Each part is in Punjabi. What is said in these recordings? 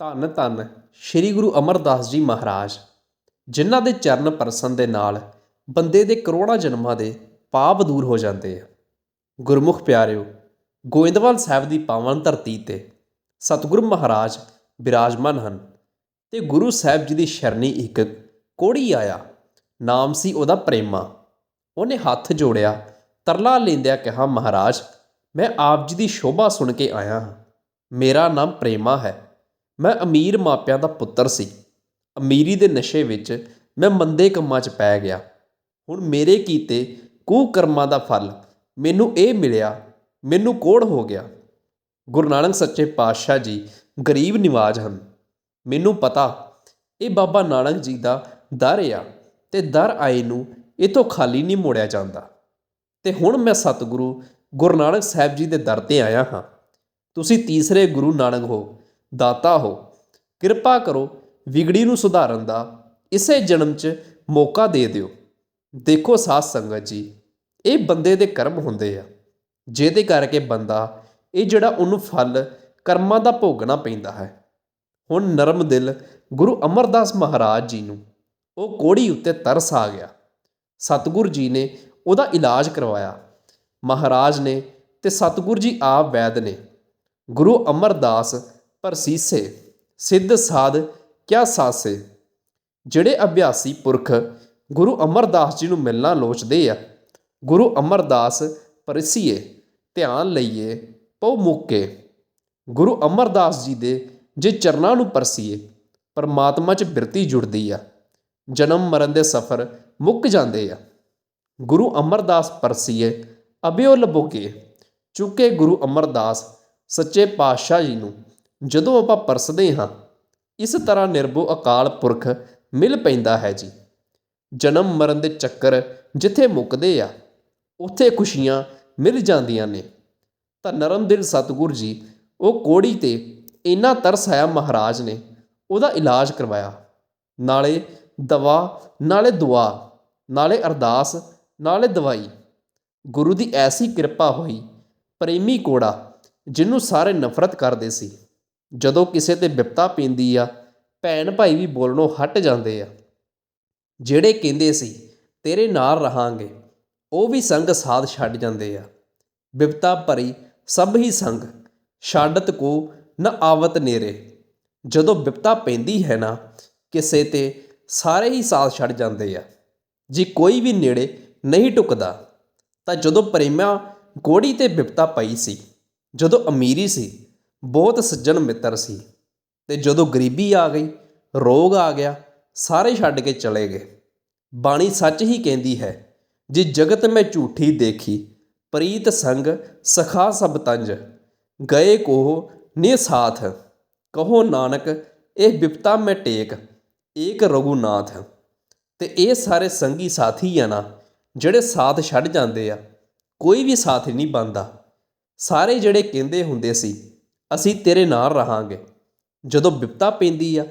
ਧੰਨ ਧੰਨ ਸ੍ਰੀ ਗੁਰੂ ਅਮਰਦਾਸ ਜੀ ਮਹਾਰਾਜ, ਜਿਨ੍ਹਾਂ ਦੇ ਚਰਨ ਪਰਸਨ ਦੇ ਨਾਲ ਬੰਦੇ ਦੇ ਕਰੋੜਾਂ ਜਨਮਾਂ ਦੇ ਪਾਪ ਦੂਰ ਹੋ ਜਾਂਦੇ ਆ। ਗੁਰਮੁਖ ਪਿਆਰਿਓ, ਗੋਇੰਦਵਾਲ ਸਾਹਿਬ ਦੀ ਪਾਵਨ ਧਰਤੀ ਤੇ ਸਤਿਗੁਰ ਮਹਾਰਾਜ ਬਿਰਾਜਮਾਨ ਹਨ ਤੇ ਗੁਰੂ ਸਾਹਿਬ ਜੀ ਦੀ ਸ਼ਰਣੀ ਇੱਕ ਕੋੜੀ ਆਇਆ, ਨਾਮ ਸੀ ਉਹਦਾ ਪ੍ਰੇਮਾ। ਉਹਨੇ ਹੱਥ ਜੋੜਿਆ, ਤਰਲਾ ਲੈਂਦਿਆਂ ਕਿਹਾ, ਮਹਾਰਾਜ, ਮੈਂ ਆਪ ਜੀ ਦੀ ਸ਼ੋਭਾ ਸੁਣ ਕੇ ਆਇਆ ਹਾਂ। ਮੇਰਾ ਨਾਮ ਪ੍ਰੇਮਾ ਹੈ। ਮੈਂ ਅਮੀਰ ਮਾਪਿਆਂ ਦਾ ਪੁੱਤਰ ਸੀ। ਅਮੀਰੀ ਦੇ ਨਸ਼ੇ ਵਿੱਚ ਮੈਂ ਮੰਦੇ ਕੰਮਾਂ 'ਚ ਪੈ ਗਿਆ। ਹੁਣ ਮੇਰੇ ਕੀਤੇ ਕੁਕਰਮਾਂ ਦਾ ਫਲ ਮੈਨੂੰ ਇਹ ਮਿਲਿਆ, ਮੈਨੂੰ ਕੋੜ ਹੋ ਗਿਆ। ਗੁਰੂ ਨਾਨਕ ਸੱਚੇ ਪਾਤਸ਼ਾਹ ਜੀ ਗਰੀਬ ਨਿਵਾਜ ਹਨ। ਮੈਨੂੰ ਪਤਾ ਇਹ ਬਾਬਾ ਨਾਨਕ ਜੀ ਦਾ ਦਰ ਆ ਤੇ ਦਰ ਆਏ ਨੂੰ ਇਹ ਤੋਂ ਖਾਲੀ ਨਹੀਂ ਮੋੜਿਆ ਜਾਂਦਾ। ਤੇ ਹੁਣ ਮੈਂ ਸਤਿਗੁਰੂ ਗੁਰੂ ਨਾਨਕ ਸਾਹਿਬ ਜੀ ਦੇ ਦਰ ਤੇ ਆਇਆ ਹਾਂ। ਤੁਸੀਂ ਤੀਸਰੇ ਗੁਰੂ ਨਾਨਕ ਹੋ। ਦਾਤਾ ਹੋ। ਕਿਰਪਾ ਕਰੋ ਵਿਗੜੀ ਨੂੰ ਸੁਧਾਰਨ ਦਾ ਇਸੇ ਜਨਮ 'ਚ ਮੌਕਾ ਦੇ ਦਿਓ। ਦੇਖੋ ਸਾਧ ਸੰਗਤ ਜੀ, ਇਹ ਬੰਦੇ ਦੇ ਕਰਮ ਹੁੰਦੇ ਆ। ਜਿਹਦੇ ਕਰਕੇ ਬੰਦਾ, ਇਹ ਜਿਹੜਾ ਉਹਨੂੰ ਫਲ ਕਰਮਾਂ ਦਾ ਭੋਗਣਾ ਪੈਂਦਾ ਹੈ। ਹੁਣ ਨਰਮ ਦਿਲ ਗੁਰੂ ਅਮਰਦਾਸ ਮਹਾਰਾਜ ਜੀ ਨੂੰ ਉਹ ਕੋੜੀ ਉੱਤੇ ਤਰਸ ਆ ਗਿਆ। ਸਤਿਗੁਰ ਜੀ ਨੇ ਉਹਦਾ ਇਲਾਜ ਕਰਵਾਇਆ। ਮਹਾਰਾਜ ਨੇ ਤੇ ਸਤਿਗੁਰ ਜੀ ਆਪ ਵੈਦ ਨੇ। ਗੁਰੂ ਅਮਰਦਾਸ ਪਰਸੀਸੇ ਸਿੱਧ ਸਾਧ ਕਿਆ ਸਾਸੇ? ਜਿਹੜੇ ਅਭਿਆਸੀ ਪੁਰਖ ਗੁਰੂ ਅਮਰਦਾਸ ਜੀ ਨੂੰ ਮਿਲਣਾ ਲੋਚਦੇ ਆ, ਗੁਰੂ ਅਮਰਦਾਸ ਪਰਸੀਏ, ਧਿਆਨ ਲਈਏ, ਪਉ ਮੁੱਕੇ। ਗੁਰੂ ਅਮਰਦਾਸ ਜੀ ਦੇ ਜੇ ਚਰਨਾਂ ਨੂੰ ਪਰਸੀਏ, ਪਰਮਾਤਮਾ 'ਚ ਬਿਰਤੀ ਜੁੜਦੀ ਆ, ਜਨਮ ਮਰਨ ਦੇ ਸਫਰ ਮੁੱਕ ਜਾਂਦੇ ਆ। ਗੁਰੂ ਅਮਰਦਾਸ ਪਰਸੀਏ ਅਬਿਓ ਲਬੋਕੇ ਚੁੱਕੇ ਗੁਰੂ ਅਮਰਦਾਸ ਸੱਚੇ ਪਾਤਸ਼ਾਹ ਜੀ ਨੂੰ। ਜਦੋਂ ਆਪਾਂ ਪਰਸਦੇ ਹਾਂ, ਇਸ ਤਰ੍ਹਾਂ ਨਿਰਭਉ ਅਕਾਲ ਪੁਰਖ ਮਿਲ ਪੈਂਦਾ ਹੈ ਜੀ। ਜਨਮ ਮਰਨ ਦੇ ਚੱਕਰ ਜਿੱਥੇ ਮੁੱਕਦੇ ਆ, ਉੱਥੇ ਖੁਸ਼ੀਆਂ ਮਿਲ ਜਾਂਦੀਆਂ ਨੇ। ਤਾਂ ਨਰਮ ਦਿਲ ਸਤਿਗੁਰ ਜੀ, ਉਹ ਕੋੜੀ ਤੇ ਇੰਨਾ ਤਰਸ ਆਇਆ ਮਹਾਰਾਜ ਨੇ, ਉਹਦਾ ਇਲਾਜ ਕਰਵਾਇਆ। ਨਾਲੇ ਦਵਾ, ਨਾਲੇ ਦੁਆ, ਨਾਲੇ ਅਰਦਾਸ, ਨਾਲੇ ਦਵਾਈ। ਗੁਰੂ ਦੀ ਐਸੀ ਕਿਰਪਾ ਹੋਈ, ਪ੍ਰੇਮੀ ਕੋੜਾ, ਜਿਹਨੂੰ ਸਾਰੇ ਨਫ਼ਰਤ ਕਰਦੇ ਸੀ। ਜਦੋਂ ਕਿਸੇ ਤੇ ਬਿਪਤਾ ਪੈਂਦੀ ਆ, ਭੈਣ ਭਾਈ ਵੀ ਬੋਲਣੋਂ ਹਟ ਜਾਂਦੇ ਆ। ਜਿਹੜੇ ਕਹਿੰਦੇ ਸੀ, ਤੇਰੇ ਨਾਲ ਰਹਾਂਗੇ, ਉਹ ਵੀ ਸੰਗ ਸਾਧ ਛੱਡ ਜਾਂਦੇ ਆ। ਬਿਪਤਾ ਭਰੀ ਸਭ ਹੀ ਸੰਗ ਛਾੜਤ ਕੋ ਨ ਆਵਤ ਨੇਰੇ। ਜਦੋਂ ਬਿਪਤਾ ਪੈਂਦੀ ਹੈ ਨਾ, ਕਿਸੇ ਤੇ ਸਾਰੇ ਹੀ ਸਾਥ ਛੱਡ ਜਾਂਦੇ ਆ। ਜੇ ਕੋਈ ਵੀ ਨੇੜੇ ਨਹੀਂ ਟੁਕਦਾ, ਤਾਂ ਜਦੋਂ ਪ੍ਰੇਮਾ ਗੋੜੀ ਤੇ ਬਿਪਤਾ ਪਈ ਸੀ, ਜਦੋਂ ਅਮੀਰੀ ਸੀ ਬਹੁਤ ਸੱਜਣ ਮਿੱਤਰ ਸੀ ਅਤੇ ਜਦੋਂ ਗਰੀਬੀ ਆ ਗਈ, ਰੋਗ ਆ ਗਿਆ, ਸਾਰੇ ਛੱਡ ਕੇ ਚਲੇ ਗਏ। ਬਾਣੀ ਸੱਚ ਹੀ ਕਹਿੰਦੀ ਹੈ, ਜੇ ਜਗਤ ਮੈਂ ਝੂਠੀ ਦੇਖੀ, ਪ੍ਰੀਤ ਸੰਗ ਸਖਾ ਸਭ ਤੰਜ, ਗਏ ਕੋ ਨੇ ਸਾਥ। ਕਹੋ ਨਾਨਕ, ਇਹ ਵਿਪਤਾ ਮੈਂ ਟੇਕ, ਏਕ ਰਘੁਨਾਥ ਤੇ ਇਹ ਸਾਰੇ ਸੰਗੀ ਸਾਥੀ ਆ ਨਾ, ਜਿਹੜੇ ਸਾਥ ਛੱਡ ਜਾਂਦੇ ਆ, ਕੋਈ ਵੀ ਸਾਥ ਨਹੀਂ ਬੰਦਾ ਸਾਰੇ ਜਿਹੜੇ ਕਹਿੰਦੇ ਹੁੰਦੇ ਸੀ ਅਸੀਂ ਤੇਰੇ ਨਾਲ ਰਹਾਂਗੇ। ਜਦੋਂ ਬਿਪਤਾ ਪੈਂਦੀ ਆ,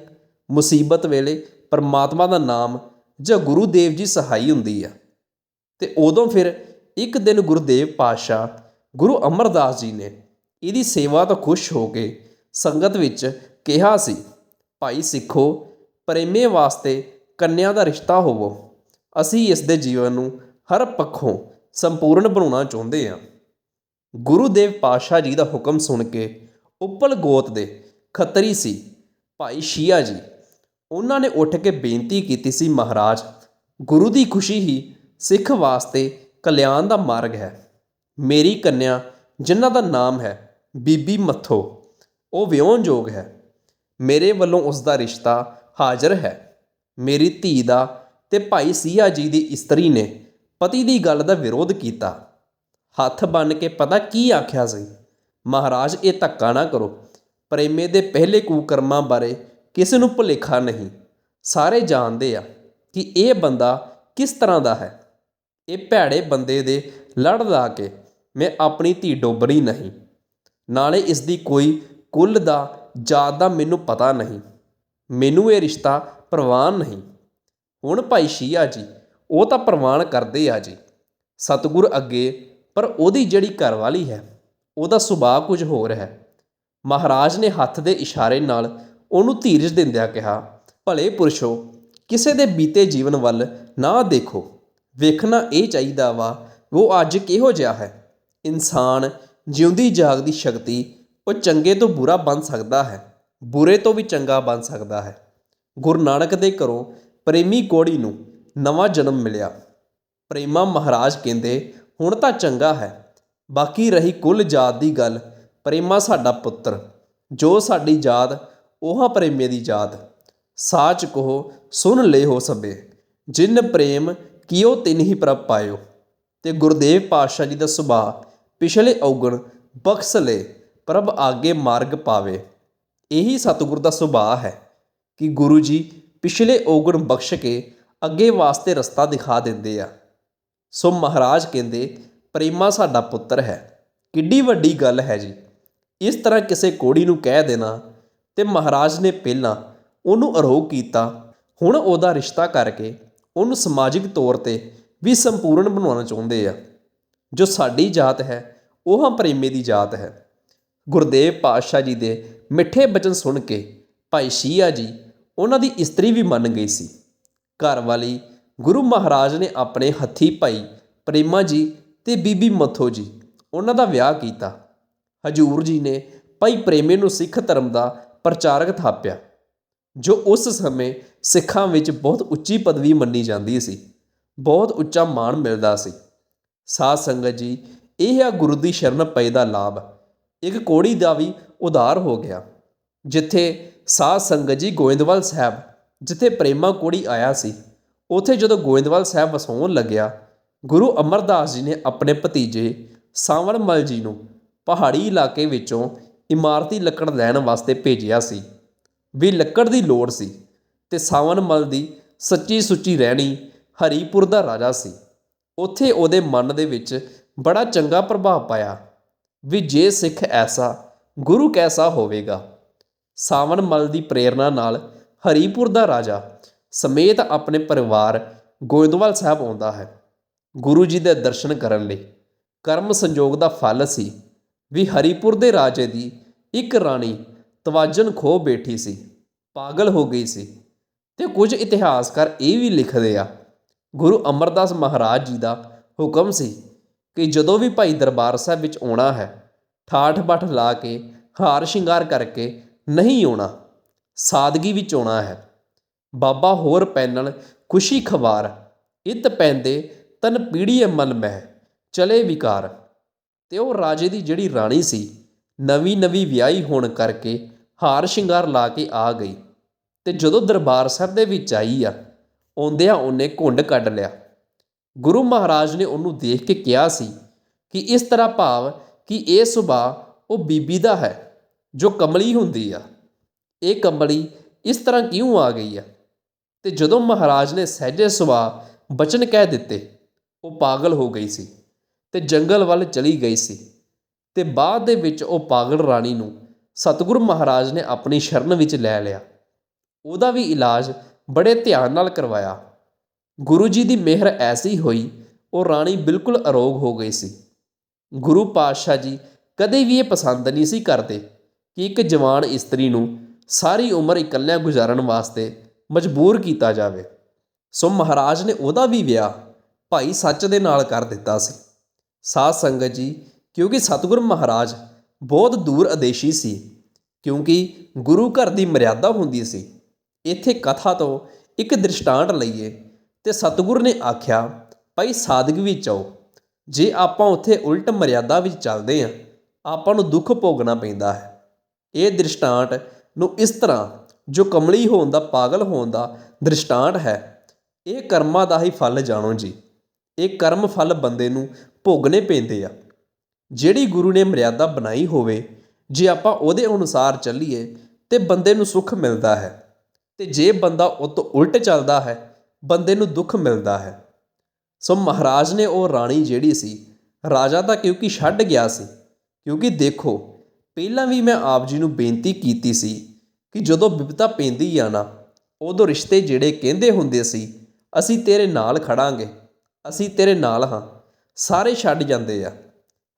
ਮੁਸੀਬਤ ਵੇਲੇ ਪਰਮਾਤਮਾ ਦਾ ਨਾਮ ਜਾਂ ਗੁਰੂ ਦੇਵ ਜੀ ਸਹਾਈ ਹੁੰਦੀ ਆ। ਤੇ ਉਦੋਂ ਫਿਰ ਇੱਕ ਦਿਨ ਗੁਰਦੇਵ ਪਾਤਸ਼ਾਹ ਗੁਰੂ ਅਮਰਦਾਸ ਜੀ ਨੇ ਇਹਦੀ ਸੇਵਾ ਤੋਂ ਖੁਸ਼ ਹੋ ਕੇ ਸੰਗਤ ਵਿੱਚ ਕਿਹਾ ਸੀ, ਭਾਈ ਸਿੱਖੋ, ਪ੍ਰੇਮੇ ਵਾਸਤੇ ਕੰਨਿਆ ਦਾ ਰਿਸ਼ਤਾ ਹੋਵੋ। ਅਸੀਂ ਇਸ ਦੇ ਜੀਵਨ ਨੂੰ ਹਰ ਪੱਖੋਂ ਸੰਪੂਰਨ ਬਣਾਉਣਾ ਚਾਹੁੰਦੇ ਹਾਂ। ਗੁਰੂ ਦੇਵ ਪਾਤਸ਼ਾਹ ਜੀ ਦਾ ਹੁਕਮ ਸੁਣ ਕੇ ਉੱਪਲ ਗੋਤ ਦੇ ਖੱਤਰੀ ਸੀ, ਭਾਈ ਸ਼ੀਆ ਜੀ। ਉਹਨਾਂ ਨੇ ਉੱਠ ਕੇ ਬੇਨਤੀ ਕੀਤੀ ਸੀ, ਮਹਾਰਾਜ, ਗੁਰੂ ਦੀ ਖੁਸ਼ੀ ਹੀ ਸਿੱਖ ਵਾਸਤੇ ਕਲਿਆਣ ਦਾ ਮਾਰਗ ਹੈ। ਮੇਰੀ ਕੰਨਿਆ, ਜਿਨ੍ਹਾਂ ਦਾ ਨਾਮ ਹੈ ਬੀਬੀ ਮੱਥੋ, ਉਹ ਵਿਆਹੁਣਯੋਗ ਹੈ। ਮੇਰੇ ਵੱਲੋਂ ਉਸ ਦਾ ਰਿਸ਼ਤਾ ਹਾਜ਼ਰ ਹੈ। ਮੇਰੀ ਧੀ ਦਾ ਤੇ ਭਾਈ ਸੀਆ ਜੀ ਦੀ ਇਸਤਰੀ ਨੇ ਪਤੀ ਦੀ ਗੱਲ ਦਾ ਵਿਰੋਧ ਕੀਤਾ। ਹੱਥ ਬੰਨ ਕੇ ਪਤਾ ਕੀ ਆਖਿਆ ਸੀ? ਮਹਾਰਾਜ, ਇਹ ਧੱਕਾ ਨਾ ਕਰੋ। ਪ੍ਰੇਮੇ ਦੇ ਪਹਿਲੇ ਕੁਕਰਮਾਂ ਬਾਰੇ ਕਿਸੇ ਨੂੰ ਭੁਲੇਖਾ ਨਹੀਂ? ਸਾਰੇ ਜਾਣਦੇ ਆ ਕਿ ਇਹ ਬੰਦਾ ਕਿਸ ਤਰ੍ਹਾਂ ਦਾ ਹੈ। ਇਹ ਭੈੜੇ ਬੰਦੇ ਦੇ ਲੜ ਲਾ ਕੇ ਮੈਂ ਆਪਣੀ ਧੀ ਡੋਬਰੀ ਨਹੀਂ। ਨਾਲੇ ਇਸ ਦੀ ਕੋਈ ਕੁੱਲ ਦਾ, ਜਾਤ ਦਾ ਮੈਨੂੰ ਪਤਾ ਨਹੀਂ। ਮੈਨੂੰ ਇਹ ਰਿਸ਼ਤਾ ਪ੍ਰਵਾਨ ਨਹੀਂ। ਹੁਣ ਭਾਈ ਸ਼ੀਆ ਜੀ, ਉਹ ਤਾਂ ਪ੍ਰਵਾਨ ਕਰਦੇ ਆ ਜੀ। ਸਤਿਗੁਰ ਅੱਗੇ, ਪਰ ਉਹਦੀ ਜਿਹੜੀ ਘਰਵਾਲੀ ਹੈ ਉਹਦਾ ਸੁਭਾਅ ਕੁਝ ਹੋਰ ਹੈ। ਮਹਾਰਾਜ ਨੇ ਹੱਥ ਦੇ ਇਸ਼ਾਰੇ ਨਾਲ ਉਹਨੂੰ ਧੀਰਜ ਦਿੰਦਿਆਂ ਕਿਹਾ, ਭਲੇ ਪੁਰਸ਼ੋ, ਕਿਸੇ ਦੇ ਬੀਤੇ ਜੀਵਨ ਵੱਲ ਨਾ ਦੇਖੋ। ਵੇਖਣਾ ਇਹ ਚਾਹੀਦਾ ਵਾ, ਉਹ ਅੱਜ ਕਿਹੋ ਜਿਹਾ ਹੈ। ਇਨਸਾਨ ਜਿਉਂਦੀ ਜਾਗਦੀ ਸ਼ਕਤੀ ਉਹ ਚੰਗੇ ਤੋਂ ਬੁਰਾ ਬਣ ਸਕਦਾ ਹੈ, ਬੁਰੇ ਤੋਂ ਵੀ ਚੰਗਾ ਬਣ ਸਕਦਾ ਹੈ। ਗੁਰੂ ਨਾਨਕ ਦੇ ਘਰੋਂ ਪ੍ਰੇਮੀ ਕੋੜੀ ਨੂੰ ਨਵਾਂ ਜਨਮ ਮਿਲਿਆ। ਪ੍ਰੇਮਾ ਮਹਾਰਾਜ ਕਹਿੰਦੇ, ਹੁਣ ਤਾਂ ਚੰਗਾ ਹੈ ਬਾਕੀ ਰਹੀ ਕੁੱਲ ਜਾਤ ਦੀ ਗੱਲ, ਪ੍ਰੇਮਾ ਸਾਡਾ ਪੁੱਤਰ, ਜੋ ਸਾਡੀ ਜਾਤ ਉਹਾਂ ਪ੍ਰੇਮੇ ਦੀ ਜਾਤ। ਸਾਚ ਕਹੋ, ਸੁਨ ਲੈ ਹੋ ਸਭੇ, ਜਿਨ ਪ੍ਰੇਮ ਕੀਓ ਤਿਨ ਹੀ ਪ੍ਰਭ ਪਾਇਓ। ਤੇ ਗੁਰਦੇਵ ਪਾਤਸ਼ਾਹ ਜੀ ਦਾ ਸੁਭਾਅ, ਪਿਛਲੇ ਔਗਣ ਬਖਸ਼ ਲੈ, ਪ੍ਰਭ ਆਗੇ ਮਾਰਗ ਪਾਵੇ। ਇਹੀ ਸਤਿਗੁਰ ਦਾ ਸੁਭਾਅ ਹੈ ਕਿ ਗੁਰੂ ਜੀ ਪਿਛਲੇ ਔਗਣ ਬਖਸ਼ ਕੇ ਅੱਗੇ ਵਾਸਤੇ ਰਸਤਾ ਦਿਖਾ ਦਿੰਦੇ ਆ। ਸੋ ਮਹਾਰਾਜ ਕਹਿੰਦੇ ਪ੍ਰੇਮਾ, ਸਾਡਾ ਪੁੱਤਰ ਹੈ। ਕਿੱਡੀ ਵੱਡੀ ਗੱਲ ਹੈ ਜੀ। ਇਸ ਤਰ੍ਹਾਂ ਕਿਸੇ ਕੋੜੀ ਨੂੰ ਕਹਿ ਦੇਣਾ ਤੇ ਮਹਾਰਾਜ ਨੇ ਪਹਿਲਾਂ ਉਹਨੂੰ ਅਰੋਗ ਕੀਤਾ। ਹੁਣ ਉਹਦਾ ਰਿਸ਼ਤਾ ਕਰਕੇ ਉਹਨੂੰ ਸਮਾਜਿਕ ਤੌਰ ਤੇ ਵੀ ਸੰਪੂਰਨ ਬਣਾਉਣਾ ਚਾਹੁੰਦੇ ਆ। ਜੋ ਸਾਡੀ ਜਾਤ ਹੈ, ਉਹ ਹਾਂ ਪ੍ਰੇਮੇ ਦੀ ਜਾਤ ਹੈ। ਗੁਰਦੇਵ ਪਾਤਸ਼ਾਹ ਜੀ ਦੇ ਮਿੱਠੇ ਬਚਨ ਸੁਣ ਕੇ ਭਾਈ ਸ਼ੀਆ ਜੀ ਉਹਨਾਂ ਦੀ ਇਸਤਰੀ ਵੀ ਮੰਨ ਗਈ ਸੀ। ਘਰ ਵਾਲੀ ਗੁਰੂ ਮਹਾਰਾਜ ਨੇ ਆਪਣੇ ਹੱਥੀ ਭਾਈ ਪ੍ਰੇਮਾ ਜੀ ਤੇ ਬੀਬੀ ਮੱਥੋ ਜੀ, ਉਹਨਾਂ ਦਾ ਵਿਆਹ ਕੀਤਾ। ਹਜੂਰ ਜੀ ਨੇ ਭਾਈ ਪ੍ਰੇਮੇ ਨੂੰ ਸਿੱਖ ਧਰਮ ਦਾ ਪ੍ਰਚਾਰਕ ਥਾਪਿਆ, ਜੋ ਉਸ ਸਮੇਂ ਸਿੱਖਾਂ ਵਿੱਚ ਬਹੁਤ ਉੱਚੀ ਪਦਵੀ ਮੰਨੀ ਜਾਂਦੀ ਸੀ, ਬਹੁਤ ਉੱਚਾ ਮਾਣ ਮਿਲਦਾ ਸੀ। ਸਾਧ ਸੰਗਤ ਜੀ, ਇਹ ਆ ਗੁਰੂ ਦੀ ਸ਼ਰਨ ਪਏ ਦਾ ਲਾਭ, ਇੱਕ ਕੋੜੀ ਦਾ ਵੀ ਉਧਾਰ ਹੋ ਗਿਆ, ਜਿੱਥੇ ਸਾਧ ਸੰਗਤ ਜੀ ਗੋਇੰਦਵਾਲ ਸਾਹਿਬ, ਜਿੱਥੇ ਪ੍ਰੇਮਾ ਕੋੜੀ ਆਇਆ ਸੀ, ਉਥੇ ਜਦੋਂ ਗੋਇੰਦਵਾਲ ਸਾਹਿਬ ਵਸਾਉਣ ਲੱਗਿਆ ਗੁਰੂ ਅਮਰਦਾਸ ਜੀ ਨੇ ਆਪਣੇ ਭਤੀਜੇ ਸਾਵਣ ਮਲ ਜੀ ਨੂੰ ਪਹਾੜੀ ਇਲਾਕੇ ਵਿੱਚੋਂ ਇਮਾਰਤੀ ਲੱਕੜ ਲੈਣ ਵਾਸਤੇ ਭੇਜਿਆ ਸੀ। ਵੀ ਲੱਕੜ ਦੀ ਲੋੜ ਸੀ ਤੇ ਸਾਵਣ ਮਲ ਦੀ ਸੱਚੀ ਸੁੱਚੀ ਰਹਿਣੀ ਹਰੀਪੁਰ ਦਾ ਰਾਜਾ ਸੀ। ਉੱਥੇ ਉਹਦੇ ਮਨ ਦੇ ਵਿੱਚ ਬੜਾ ਚੰਗਾ ਪ੍ਰਭਾਵ ਪਾਇਆ ਵੀ ਜੇ ਸਿੱਖ ਐਸਾ ਗੁਰੂ ਕੈਸਾ ਹੋਵੇਗਾ। ਸਾਵਣ ਮਲ ਦੀ ਪ੍ਰੇਰਣਾ ਨਾਲ ਹਰੀਪੁਰ ਦਾ ਰਾਜਾ ਸਮੇਤ ਆਪਣੇ ਪਰਿਵਾਰ ਗੋਇੰਦਵਾਲ ਸਾਹਿਬ ਆਉਂਦਾ ਹੈ। ਗੁਰੂ ਜੀ ਦੇ ਦਰਸ਼ਨ ਕਰਨ ਲਈ। ਕਰਮ ਸੰਜੋਗ ਦਾ ਫਲ ਸੀ। ਵੀ ਹਰੀਪੁਰ ਦੇ ਰਾਜੇ ਦੀ ਇੱਕ ਰਾਣੀ ਤਵਾਜਨ ਖੋ ਬੈਠੀ ਸੀ। ਪਾਗਲ ਹੋ ਗਈ ਸੀ। ਤੇ ਕੁਝ ਇਤਿਹਾਸਕਾਰ ਇਹ ਵੀ ਲਿਖਦੇ ਆ, ਗੁਰੂ ਅਮਰਦਾਸ ਮਹਾਰਾਜ ਜੀ ਦਾ ਹੁਕਮ ਸੀ ਕਿ ਜਦੋਂ ਵੀ ਭਾਈ ਦਰਬਾਰ ਸਾਹਿਬ ਵਿੱਚ ਆਉਣਾ ਹੈ, ਠਾਠ ਬੱਠ ਲਾ ਕੇ ਹਾਰ ਸ਼ਿੰਗਾਰ ਕਰਕੇ ਨਹੀਂ ਆਉਣਾ, ਸਾਦਗੀ ਵਿੱਚ ਆਉਣਾ ਹੈ। ਬਾਬਾ ਹੋਰ ਪੈਨਣ ਖੁਸ਼ੀ ਖਵਾਰ, ਇਤ ਪੈਂਦੇ ਤਨ ਪੀੜੀ ਮਨ ਮਹਿ, ਚਲੇ ਵਿਕਾਰ। ਅਤੇ ਉਹ ਰਾਜੇ ਦੀ ਜਿਹੜੀ ਰਾਣੀ ਸੀ, ਨਵੀਂ ਨਵੀਂ ਵਿਆਹੀ ਹੋਣ ਕਰਕੇ ਹਾਰ ਸ਼ਿੰਗਾਰ ਲਾ ਕੇ ਆ ਗਈ। ਅਤੇ ਜਦੋਂ ਦਰਬਾਰ ਸਾਹਿਬ ਦੇ ਵਿੱਚ ਆਈ ਆ, ਆਉਂਦਿਆਂ ਉਹਨੇ ਘੁੰਡ ਕੱਢ ਲਿਆ। ਗੁਰੂ ਮਹਾਰਾਜ ਨੇ ਉਹਨੂੰ ਦੇਖ ਕੇ ਕਿਹਾ ਸੀ ਕਿ ਇਸ ਤਰ੍ਹਾਂ ਭਾਵ ਕਿ ਇਹ ਸੁਭਾਅ ਉਹ ਬੀਬੀ ਦਾ ਹੈ, ਜੋ ਕਮਲੀ ਹੁੰਦੀ ਆ। ਇਹ ਕਮਲੀ ਇਸ ਤਰ੍ਹਾਂ ਕਿਉਂ ਆ ਗਈ ਆ? ਤੇ ਜਦੋਂ ਮਹਾਰਾਜ ਨੇ ਸਹਿਜੇ ਸੁਭਾਅ ਬਚਨ ਕਹਿ ਦਿੱਤੇ ਉਹ ਪਾਗਲ ਹੋ ਗਈ ਸੀ ਅਤੇ ਜੰਗਲ ਵੱਲ ਚਲੀ ਗਈ ਸੀ ਅਤੇ ਬਾਅਦ ਦੇ ਵਿੱਚ ਉਹ ਪਾਗਲ ਰਾਣੀ ਨੂੰ ਸਤਿਗੁਰੂ ਮਹਾਰਾਜ ਨੇ ਆਪਣੀ ਸ਼ਰਨ ਵਿੱਚ ਲੈ ਲਿਆ। ਉਹਦਾ ਵੀ ਇਲਾਜ ਬੜੇ ਧਿਆਨ ਨਾਲ ਕਰਵਾਇਆ। ਗੁਰੂ ਜੀ ਦੀ ਮਿਹਰ ਐਸੀ ਹੋਈ, ਉਹ ਰਾਣੀ ਬਿਲਕੁਲ ਅਰੋਗ ਹੋ ਗਈ ਸੀ। ਗੁਰੂ ਪਾਤਸ਼ਾਹ ਜੀ ਕਦੇ ਵੀ ਇਹ ਪਸੰਦ ਨਹੀਂ ਸੀ ਕਰਦੇ ਕਿ ਇੱਕ ਜਵਾਨ ਇਸਤਰੀ ਨੂੰ ਸਾਰੀ ਉਮਰ ਇਕੱਲਿਆਂ ਗੁਜ਼ਾਰਨ ਵਾਸਤੇ ਮਜਬੂਰ ਕੀਤਾ ਜਾਵੇ। ਸੋ ਮਹਾਰਾਜ ਨੇ ਉਹਦਾ ਵੀ ਵਿਆਹ ਭਾਈ ਸੱਚ ਦੇ ਨਾਲ ਕਰ ਦਿੱਤਾ ਸੀ। ਸਾਧ ਸੰਗਤ ਜੀ, ਕਿਉਂਕਿ ਸਤਿਗੁਰ ਮਹਾਰਾਜ ਬਹੁਤ ਦੂਰ ਆਦੇਸ਼ੀ ਸੀ, ਕਿਉਂਕਿ ਗੁਰੂ ਘਰ ਦੀ ਮਰਿਆਦਾ ਹੁੰਦੀ ਸੀ। ਇੱਥੇ ਕਥਾ ਤੋਂ ਇੱਕ ਦ੍ਰਿਸ਼ਟਾਂਤ ਲਈਏ ਤੇ ਸਤਿਗੁਰ ਨੇ ਆਖਿਆ, ਭਾਈ ਸਾਦਗੀ ਵਿੱਚ ਆਓ ਜੇ ਆਪਾਂ ਉੱਥੇ ਉਲਟ ਮਰਿਆਦਾ ਵਿੱਚ ਚੱਲਦੇ ਆਂ, ਆਪਾਂ ਨੂੰ ਦੁੱਖ ਭੋਗਣਾ ਪੈਂਦਾ ਹੈ। ਇਹ ਦ੍ਰਿਸ਼ਟਾਂਤ ਨੂੰ ਇਸ ਤਰ੍ਹਾਂ ਜੋ ਕਮਲੀ ਹੋਣ ਦਾ, ਪਾਗਲ ਹੋਣ ਦਾ ਦ੍ਰਿਸ਼ਟਾਂਤ ਹੈ, ਇਹ ਕਰਮਾਂ ਦਾ ਹੀ ਫਲ ਜਾਣੋ ਜੀ। ਇਹ ਕਰਮ ਫਲ ਬੰਦੇ ਨੂੰ ਭੋਗਣੇ ਪੈਂਦੇ ਆ। ਜਿਹੜੀ ਗੁਰੂ ਨੇ ਮਰਿਆਦਾ ਬਣਾਈ ਹੋਵੇ, ਜੇ ਆਪਾਂ ਉਹਦੇ ਅਨੁਸਾਰ ਚੱਲੀਏ, ਤੇ ਬੰਦੇ ਨੂੰ ਸੁੱਖ ਮਿਲਦਾ ਹੈ। ਤੇ ਜੇ ਬੰਦਾ ਉਹ ਤੋਂ ਉਲਟ ਚੱਲਦਾ ਹੈ, ਬੰਦੇ ਨੂੰ ਦੁੱਖ ਮਿਲਦਾ ਹੈ। ਸੋ ਮਹਾਰਾਜ ਨੇ ਉਹ ਰਾਣੀ ਜਿਹੜੀ ਸੀ, ਰਾਜਾ ਤਾਂ ਕਿਉਂਕਿ ਛੱਡ ਗਿਆ ਸੀ, ਕਿਉਂਕਿ ਦੇਖੋ, ਪਹਿਲਾਂ ਵੀ ਮੈਂ ਆਪ ਜੀ ਨੂੰ ਬੇਨਤੀ ਕੀਤੀ ਸੀ ਕਿ ਜਦੋਂ ਵਿਪਤਾ ਪੈਂਦੀ ਆ ਨਾ, ਉਦੋਂ ਰਿਸ਼ਤੇ ਜਿਹੜੇ ਕਹਿੰਦੇ ਹੁੰਦੇ ਸੀ, ਅਸੀਂ ਤੇਰੇ ਨਾਲ ਖੜਾਂਗੇ। ਅਸੀਂ ਤੇਰੇ ਨਾਲ ਹਾਂ। ਸਾਰੇ ਛੱਡ ਜਾਂਦੇ ਆ।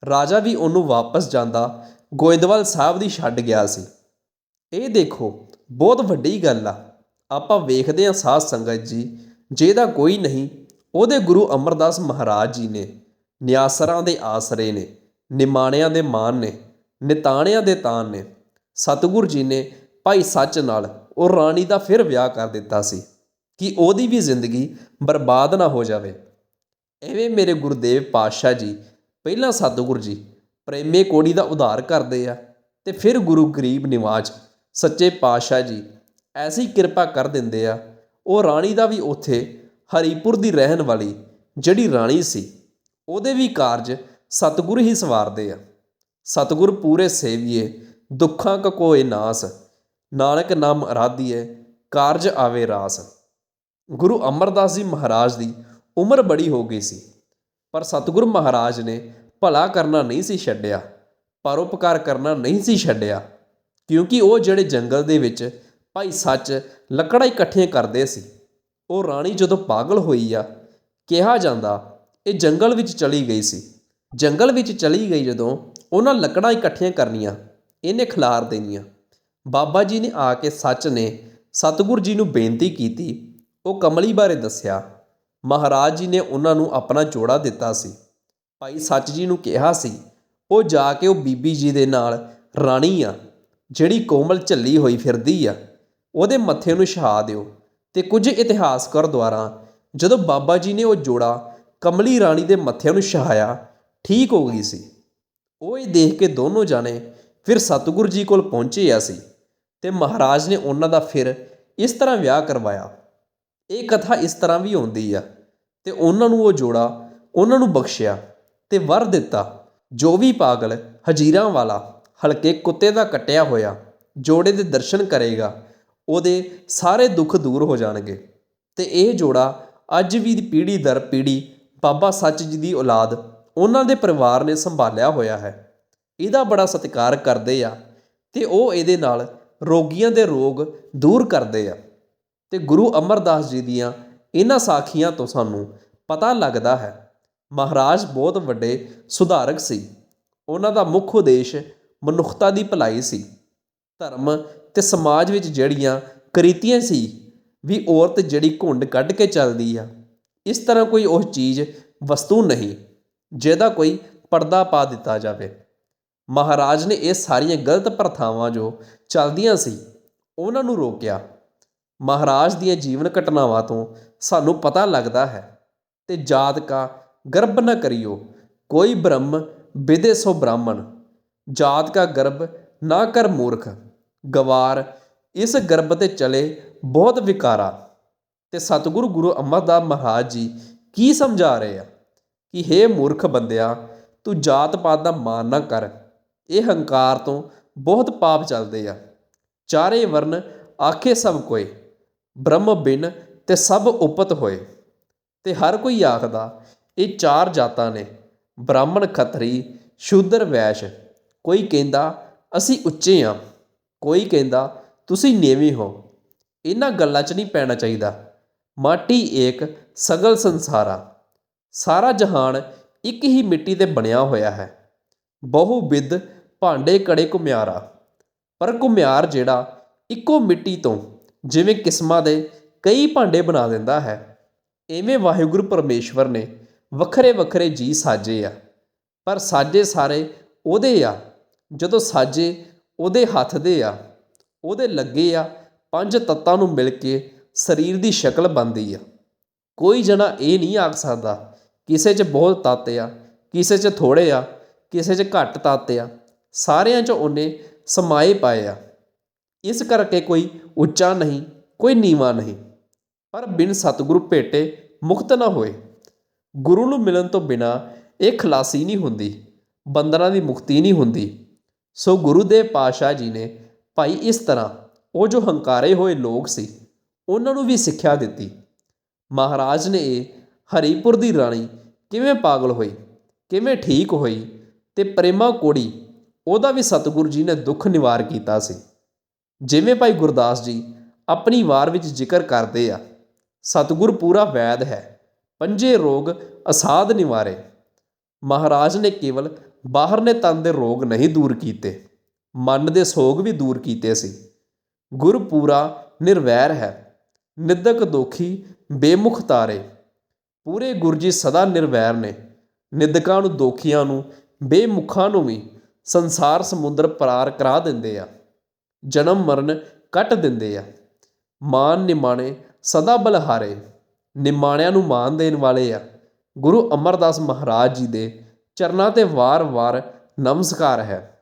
ਰਾਜਾ ਵੀ ਉਹਨੂੰ ਵਾਪਸ ਜਾਂਦਾ ਗੋਇੰਦਵਾਲ ਸਾਹਿਬ ਦੀ ਛੱਡ ਗਿਆ ਸੀ। ਇਹ ਦੇਖੋ, ਬਹੁਤ ਵੱਡੀ ਗੱਲ ਆ। ਆਪਾਂ ਵੇਖਦੇ ਹਾਂ ਸਾਧ ਸੰਗਤ ਜੀ ਜਿਹਦਾ ਕੋਈ ਨਹੀਂ, ਉਹਦੇ ਗੁਰੂ ਅਮਰਦਾਸ ਮਹਾਰਾਜ ਜੀ ਨੇ, ਨਿਆਸਰਾਂ ਦੇ ਆਸਰੇ ਨੇ, ਨਿਮਾਣਿਆਂ ਦੇ ਮਾਨ ਨੇ, ਨਿਤਾਣਿਆਂ ਦੇ ਤਾਨ ਨੇ, ਸਤਿਗੁਰ ਜੀ ਨੇ ਭਾਈ ਸੱਚ ਨਾਲ ਉਹ ਰਾਣੀ ਦਾ ਫਿਰ ਵਿਆਹ ਕਰ ਦਿੱਤਾ ਸੀ, ਕਿ ਉਹਦੀ ਵੀ ਜ਼ਿੰਦਗੀ ਬਰਬਾਦ ਨਾ ਹੋ ਜਾਵੇ। ਇਵੇਂ ਮੇਰੇ ਗੁਰਦੇਵ ਪਾਤਸ਼ਾਹ ਜੀ, ਪਹਿਲਾਂ ਸਤਿਗੁਰ ਜੀ ਪ੍ਰੇਮੇ ਕੋੜੀ ਦਾ ਉਧਾਰ ਕਰਦੇ ਆ ਤੇ ਫਿਰ ਗੁਰੂ ਗਰੀਬ ਨਿਵਾਜ, ਸੱਚੇ ਪਾਤਸ਼ਾਹ ਜੀ ਐਸੀ ਕਿਰਪਾ ਕਰ ਦਿੰਦੇ ਆ। ਉਹ ਰਾਣੀ ਦਾ ਵੀ ਉੱਥੇ ਹਰੀਪੁਰ ਦੀ ਰਹਿਣ ਵਾਲੀ ਜਿਹੜੀ ਰਾਣੀ ਸੀ, ਉਹਦੇ ਵੀ ਕਾਰਜ ਸਤਿਗੁਰ ਹੀ ਸਵਾਰਦੇ ਆ। ਸਤਿਗੁਰ ਪੂਰੇ ਸੇਵੀਏ, ਦੁੱਖਾਂ ਕਾ ਕੋਏ ਨਾਸ, ਨਾਨਕ ਨਾਮ ਅਰਾਧੀਏ ਕਾਰਜ ਆਵੇ ਰਾਸ। ਗੁਰੂ ਅਮਰਦਾਸ ਜੀ ਮਹਾਰਾਜ ਦੀ ਉਮਰ ਬੜੀ ਹੋ ਗਈ ਸੀ, ਪਰ ਸਤਿਗੁਰ ਮਹਾਰਾਜ ਨੇ ਭਲਾ ਕਰਨਾ ਨਹੀਂ ਸੀ ਛੱਡਿਆ ਪਰਉਪਕਾਰ ਕਰਨਾ ਨਹੀਂ ਸੀ ਛੱਡਿਆ, ਕਿਉਂਕਿ ਉਹ ਜਿਹੜੇ ਜੰਗਲ ਦੇ ਵਿੱਚ ਭਾਈ ਸੱਚ ਲੱਕੜਾਂ ਇਕੱਠੀਆਂ ਕਰਦੇ ਸੀ, ਉਹ ਰਾਣੀ ਜਦੋਂ ਪਾਗਲ ਹੋਈ ਆ, ਕਿਹਾ ਜਾਂਦਾ ਇਹ ਜੰਗਲ ਵਿੱਚ ਚਲੀ ਗਈ ਸੀ, ਜੰਗਲ ਵਿੱਚ ਚਲੀ ਗਈ ਜਦੋਂ ਉਹਨਾਂ ਲੱਕੜਾਂ ਇਕੱਠੀਆਂ ਕਰਨੀਆਂ, ਇਹਨੇ ਖਿਲਾਰ ਦੇਣੀਆਂ, ਬਾਬਾ ਜੀ ਨੇ ਆ ਕੇ ਸੱਚ ਨੇ ਸਤਿਗੁਰ ਜੀ ਨੂੰ ਬੇਨਤੀ ਕੀਤੀ, ਉਹ ਕਮਲੀ ਬਾਰੇ ਦੱਸਿਆ ਮਹਾਰਾਜ ਜੀ ਨੇ ਉਹਨਾਂ ਨੂੰ ਆਪਣਾ ਜੋੜਾ ਦਿੱਤਾ ਸੀ। ਭਾਈ ਸੱਚ ਜੀ ਨੂੰ ਕਿਹਾ ਸੀ, ਉਹ ਜਾ ਕੇ ਉਹ ਬੀਬੀ ਜੀ ਦੇ ਨਾਲ ਰਾਣੀ ਆ, ਜਿਹੜੀ ਕੋਮਲ ਝੱਲੀ ਹੋਈ ਫਿਰਦੀ ਆ। ਉਹਦੇ ਮੱਥੇ ਨੂੰ ਛਹਾ ਦਿਓ ਤੇ ਕੁਝ ਇਤਿਹਾਸਕਾਰ ਦੁਆਰਾ ਜਦੋਂ ਬਾਬਾ ਜੀ ਨੇ ਉਹ ਜੋੜਾ ਕਮਲੀ ਰਾਣੀ ਦੇ ਮੱਥੇ ਨੂੰ ਛਹਾਇਆ ਠੀਕ ਹੋ ਗਈ ਸੀ। ਉਹ ਇਹ ਦੇਖ ਕੇ ਦੋਨੋਂ ਜਾਣੇ ਫਿਰ ਸਤਿਗੁਰੂ ਜੀ ਕੋਲ ਪਹੁੰਚੇ ਆ ਸੀ ਤੇ ਮਹਾਰਾਜ ਨੇ ਉਹਨਾਂ ਦਾ ਫਿਰ ਇਸ ਤਰ੍ਹਾਂ ਵਿਆਹ ਕਰਵਾਇਆ। ਇਹ ਕਥਾ ਇਸ ਤਰ੍ਹਾਂ ਵੀ ਆਉਂਦੀ ਆ, ਤੇ ਉਹਨਾਂ ਨੂੰ ਉਹ ਜੋੜਾ, ਉਹਨਾਂ ਨੂੰ ਬਖਸ਼ਿਆ ਤੇ ਵਰ ਦਿੱਤਾ। ਜੋ ਵੀ ਪਾਗਲ ਹਜੀਰਾਂ ਵਾਲਾ ਹਲਕੇ ਕੁੱਤੇ ਦਾ ਕੱਟਿਆ ਹੋਇਆ ਜੋੜੇ ਦੇ ਦਰਸ਼ਨ ਕਰੇਗਾ, ਉਹਦੇ ਸਾਰੇ ਦੁੱਖ ਦੂਰ ਹੋ ਜਾਣਗੇ। ਤੇ ਇਹ ਜੋੜਾ ਅੱਜ ਵੀ ਦੀ ਪੀੜ੍ਹੀ ਦਰ ਪੀੜ੍ਹੀ ਬਾਬਾ ਸੱਚ ਜੀ ਦੀ ਔਲਾਦ ਉਹਨਾਂ ਦੇ ਪਰਿਵਾਰ ਨੇ ਸੰਭਾਲਿਆ ਹੋਇਆ ਹੈ। ਇਹਦਾ ਬੜਾ ਸਤਿਕਾਰ ਕਰਦੇ ਆ ਤੇ ਉਹ ਇਹਦੇ ਨਾਲ ਰੋਗੀਆਂ ਦੇ ਰੋਗ ਦੂਰ ਕਰਦੇ ਆ। ਅਤੇ ਗੁਰੂ ਅਮਰਦਾਸ ਜੀ ਦੀਆਂ ਇਹਨਾਂ ਸਾਖੀਆਂ ਤੋਂ ਸਾਨੂੰ ਪਤਾ ਲੱਗਦਾ ਹੈ। ਮਹਾਰਾਜ ਬਹੁਤ ਵੱਡੇ ਸੁਧਾਰਕ ਸੀ। ਉਹਨਾਂ ਦਾ ਮੁੱਖ ਉਦੇਸ਼ ਮਨੁੱਖਤਾ ਦੀ ਭਲਾਈ ਸੀ। ਧਰਮ ਤੇ ਸਮਾਜ ਵਿੱਚ ਜਿਹੜੀਆਂ ਕ੍ਰਿਤੀਆਂ ਸੀ, ਵੀ ਔਰਤ ਜਿਹੜੀ ਘੁੰਡ ਕੱਢ ਕੇ ਚੱਲਦੀ ਆ, ਇਸ ਤਰ੍ਹਾਂ ਕੋਈ ਉਹ ਚੀਜ਼, ਵਸਤੂ ਨਹੀਂ, ਜਿਹਦਾ ਕੋਈ ਪਰਦਾ ਪਾ ਦਿੱਤਾ ਜਾਵੇ। ਮਹਾਰਾਜ ਨੇ ਇਹ ਸਾਰੀਆਂ ਗਲਤ ਪ੍ਰਥਾਵਾਂ ਜੋ ਚੱਲਦੀਆਂ ਸੀ, ਉਹਨਾਂ ਨੂੰ ਰੋਕਿਆ। ਮਹਾਰਾਜ ਦੀਆਂ ਜੀਵਨ ਘਟਨਾਵਾਂ ਤੋਂ ਸਾਨੂੰ ਪਤਾ ਲੱਗਦਾ ਹੈ। ਅਤੇ ਜਾਤ ਕਾ ਗਰਭ ਨ ਕਰਿਓ, ਕੋਈ ਬ੍ਰਹਮ ਵਿਦੇ ਸੋ ਬ੍ਰਾਹਮਣ, ਜਾਤ ਕਾ ਗਰਭ ਨਾ ਕਰ ਮੂਰਖ, ਗਵਾਰ ਇਸ ਗਰਭ ਤੇ ਚਲੇ ਬਹੁਤ ਵਿਕਾਰਾ। ਤੇ ਸਤਿਗੁਰੂ ਗੁਰੂ ਅਮਰਦਾਸ ਮਹਾਰਾਜ ਜੀ ਕੀ ਸਮਝਾ ਰਹੇ ਆ ਕਿ ਹੇ ਮੂਰਖ ਬੰਦਿਆ, ਤੂੰ ਜਾਤ ਪਾਤ ਦਾ ਮਾਨ ਨਾ ਕਰ, ਇਹ ਹੰਕਾਰ ਤੋਂ ਬਹੁਤ ਪਾਪ ਚੱਲਦੇ ਆ। ਚਾਰੇ ਵਰਨ ਆਖੇ ਸਭ ਕੋਏ। ਬ੍ਰਹਮ ਬਿਨ ਤੇ ਸਭ ਉਪਤ ਹੋਏ। ਅਤੇ ਹਰ ਕੋਈ ਆਖਦਾ, ਇਹ ਚਾਰ ਜਾਤਾਂ ਨੇ, ਬ੍ਰਾਹਮਣ ਖੱਤਰੀ, ਸ਼ੂਦਰ ਵੈਸ਼। ਕੋਈ ਕਹਿੰਦਾ, ਅਸੀਂ ਉੱਚੇ ਹਾਂ ਕੋਈ ਕਹਿੰਦਾ, ਤੁਸੀਂ ਨੀਵੇਂ ਹੋ। ਇਹਨਾਂ ਗੱਲਾਂ 'ਚ ਨਹੀਂ ਪੈਣਾ ਚਾਹੀਦਾ। ਮਾਟੀ ਏਕ, ਸਗਲ ਸੰਸਾਰਾ। ਸਾਰਾ ਜਹਾਨ ਇੱਕ ਹੀ ਮਿੱਟੀ ਤੇ ਬਣਿਆ ਹੋਇਆ ਹੈ। ਬਹੁ ਵਿਦ ਭਾਂਡੇ ਕੜੇ ਘੁਮਿਆਰਾ। ਪਰ ਘੁਮਿਆਰ ਜਿਹੜਾ ਇੱਕੋ ਮਿੱਟੀ ਤੋਂ ਜਿਵੇਂ ਕਿਸਮਾਂ ਦੇ ਕਈ ਭਾਂਡੇ ਬਣਾ ਦਿੰਦਾ ਹੈ ਇਵੇਂ ਵਾਹਿਗੁਰੂ ਪਰਮੇਸ਼ਵਰ ਨੇ ਵੱਖਰੇ ਵੱਖਰੇ ਜੀ ਸਾਜੇ ਆ। ਪਰ ਸਾਜੇ ਸਾਰੇ ਉਹਦੇ ਆ, ਜਦੋਂ ਸਾਜੇ ਉਹਦੇ ਹੱਥ ਦੇ ਆ, ਉਹਦੇ ਲੱਗੇ ਆ, ਪੰਜ ਤੱਤਾਂ ਨੂੰ ਮਿਲ ਕੇ ਸਰੀਰ ਦੀ ਸ਼ਕਲ ਬਣਦੀ ਆ। ਕੋਈ ਜਣਾ ਇਹ ਨਹੀਂ ਆਖ ਸਕਦਾ, ਕਿਸੇ 'ਚ ਬਹੁਤ ਤੱਤ ਆ, ਕਿਸੇ 'ਚ ਥੋੜੇ ਆ, ਕਿਸੇ 'ਚ ਘੱਟ ਤੱਤ ਆ, ਸਾਰਿਆਂ 'ਚ ਉਹਨੇ ਸਮਾਏ ਪਾਏ ਆ। ਇਸ ਕਰਕੇ ਕੋਈ ਉੱਚਾ ਨਹੀਂ, ਕੋਈ ਨੀਵਾਂ ਨਹੀਂ। ਪਰ ਬਿਨ ਸਤਿਗੁਰੂ ਭੇਟੇ ਮੁਕਤ ਨਾ ਹੋਏ। ਗੁਰੂ ਨੂੰ ਮਿਲਣ ਤੋਂ ਬਿਨਾ ਇਹ ਖਲਾਸੀ ਨਹੀਂ ਹੁੰਦੀ, ਬੰਦਰਾਂ ਦੀ ਮੁਕਤੀ ਨਹੀਂ ਹੁੰਦੀ। ਸੋ ਗੁਰੂ ਦੇ ਪਾਸ਼ਾ ਜੀ ਨੇ ਭਾਈ ਇਸ ਤਰ੍ਹਾਂ ਉਹ ਜੋ ਹੰਕਾਰੇ ਹੋਏ ਲੋਕ ਸੀ, ਉਹਨਾਂ ਨੂੰ ਵੀ ਸਿੱਖਿਆ ਦਿੱਤੀ। ਮਹਾਰਾਜ ਨੇ ਇਹ ਹਰੀਪੁਰ ਦੀ ਰਾਣੀ ਕਿਵੇਂ ਪਾਗਲ ਹੋਈ, ਕਿਵੇਂ ਠੀਕ ਹੋਈ ਤੇ ਪ੍ਰੇਮਾ ਕੋੜੀ ਉਹਦਾ ਵੀ ਸਤਿਗੁਰੂ ਜੀ ਨੇ ਦੁੱਖ ਨਿਵਾਰ ਕੀਤਾ ਸੀ। ਜਿਵੇਂ ਭਾਈ ਗੁਰਦਾਸ ਜੀ ਆਪਣੀ ਵਾਰ ਵਿੱਚ ਜ਼ਿਕਰ ਕਰਦੇ ਆ, ਸਤਿਗੁਰ ਪੂਰਾ ਵੈਦ ਹੈ, ਪੰਜੇ ਰੋਗ ਅਸਾਧ ਨਿਵਾਰੇ। ਮਹਾਰਾਜ ਨੇ ਕੇਵਲ ਬਾਹਰਲੇ ਤਨ ਦੇ ਰੋਗ ਨਹੀਂ ਦੂਰ ਕੀਤੇ, ਮਨ ਦੇ ਸੋਗ ਵੀ ਦੂਰ ਕੀਤੇ ਸੀ। ਗੁਰ ਪੂਰਾ ਨਿਰਵੈਰ ਹੈ, ਨਿੰਦਕ ਦੋਖੀ ਬੇਮੁਖ ਤਾਰੇ। ਪੂਰੇ ਗੁਰੂ ਜੀ ਸਦਾ ਨਿਰਵੈਰ ਨੇ, ਨਿੰਦਕਾਂ ਨੂੰ ਦੋਖੀਆਂ ਨੂੰ, ਬੇਮੁਖਾਂ ਨੂੰ ਵੀ ਸੰਸਾਰ ਸਮੁੰਦਰ ਪਾਰ ਕਰਾ ਦਿੰਦੇ ਆ। ਜਨਮ ਮਰਨ ਕੱਟ ਦਿੰਦੇ ਆ। ਮਾਨ ਨਿਮਾਣੇ ਸਦਾ ਬਲਹਾਰੇ, ਨਿਮਾਣਿਆਂ ਨੂੰ ਮਾਨ ਦੇਣ ਵਾਲੇ ਆ। ਗੁਰੂ ਅਮਰਦਾਸ ਮਹਾਰਾਜ ਜੀ ਦੇ ਚਰਨਾਂ ਤੇ ਵਾਰ-ਵਾਰ ਨਮਸਕਾਰ ਹੈ।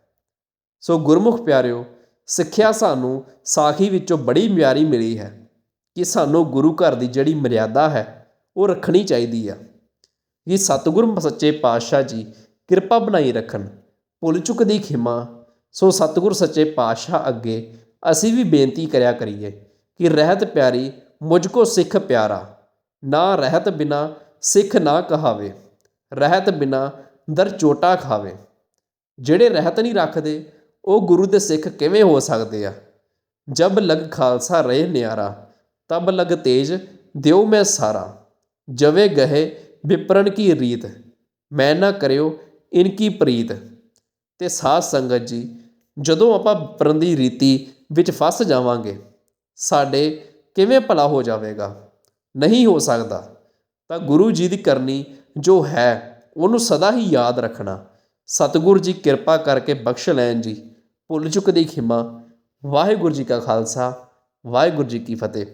ਸੋ ਗੁਰਮੁਖ ਪਿਆਰਿਓ, ਸਿੱਖਿਆ ਸਾਨੂੰ ਸਾਖੀ ਵਿੱਚੋਂ ਬੜੀ ਮਿਆਰੀ ਮਿਲੀ ਹੈ ਕਿ ਸਾਨੂੰ ਗੁਰੂ ਘਰ ਦੀ ਜਿਹੜੀ ਮਰਿਆਦਾ ਹੈ, ਉਹ ਰੱਖਣੀ ਚਾਹੀਦੀ ਆ। ਕਿ ਸਤਿਗੁਰ ਸੱਚੇ ਪਾਤਸ਼ਾਹ ਜੀ ਕਿਰਪਾ ਬਣਾਈ ਰੱਖਣ ਭੁੱਲ ਚੁੱਕ ਦੀ ਖਿਮਾ ਸੋ ਸਤਿਗੁਰ ਸੱਚੇ ਪਾਤਸ਼ਾਹ ਅੱਗੇ ਅਸੀਂ ਵੀ ਬੇਨਤੀ ਕਰਿਆ ਕਰੀਏ ਕਿ ਰਹਿਤ ਪਿਆਰੀ ਮੁਝ ਕੋ ਸਿੱਖ ਪਿਆਰਾ, ਨਾ ਰਹਿਤ ਬਿਨਾ ਸਿੱਖ ਨਾ ਕਹਾਵੇ, ਰਹਿਤ ਬਿਨਾ ਦਰ ਚੋਟਾ ਖਾਵੇ। ਜਿਹੜੇ ਰਹਿਤ ਨਹੀਂ ਰੱਖਦੇ, ਉਹ ਗੁਰੂ ਦੇ ਸਿੱਖ ਕਿਵੇਂ ਹੋ ਸਕਦੇ ਆ? ਜਬ ਲਗ ਖਾਲਸਾ ਰਹੇ ਨਿਆਰਾ, ਤਬ ਲਗ ਤੇਜ ਦਿਓ ਮੈਂ ਸਾਰਾ। ਜਵੇ ਗਏ ਵਿਪਰਨ ਕੀ ਰੀਤ, ਮੈਂ ਨਾ ਕਰਿਓ ਇਨਕੀ ਪ੍ਰੀਤ। ਅਤੇ ਸਾਧ ਸੰਗਤ ਜੀ, ਜਦੋਂ ਆਪਾਂ ਵਿਪਰਨ ਦੀ ਰੀਤੀ ਵਿੱਚ ਫਸ ਜਾਵਾਂਗੇ, ਸਾਡੇ ਕਿਵੇਂ ਭਲਾ ਹੋ ਜਾਵੇਗਾ? ਨਹੀਂ ਹੋ ਸਕਦਾ। ਤਾਂ ਗੁਰੂ ਜੀ ਦੀ ਕਰਨੀ ਜੋ ਹੈ, ਉਹਨੂੰ ਸਦਾ ਹੀ ਯਾਦ ਰੱਖਣਾ। ਸਤਿਗੁਰੂ ਜੀ ਕਿਰਪਾ ਕਰਕੇ ਬਖਸ਼ ਲੈਣ ਜੀ। ਭੁੱਲ ਚੁੱਕ ਦੀ ਖਿਮਾ। ਵਾਹਿਗੁਰੂ ਜੀ ਕਾ ਖਾਲਸਾ, ਵਾਹਿਗੁਰੂ ਜੀ ਕੀ ਫਤਿਹ।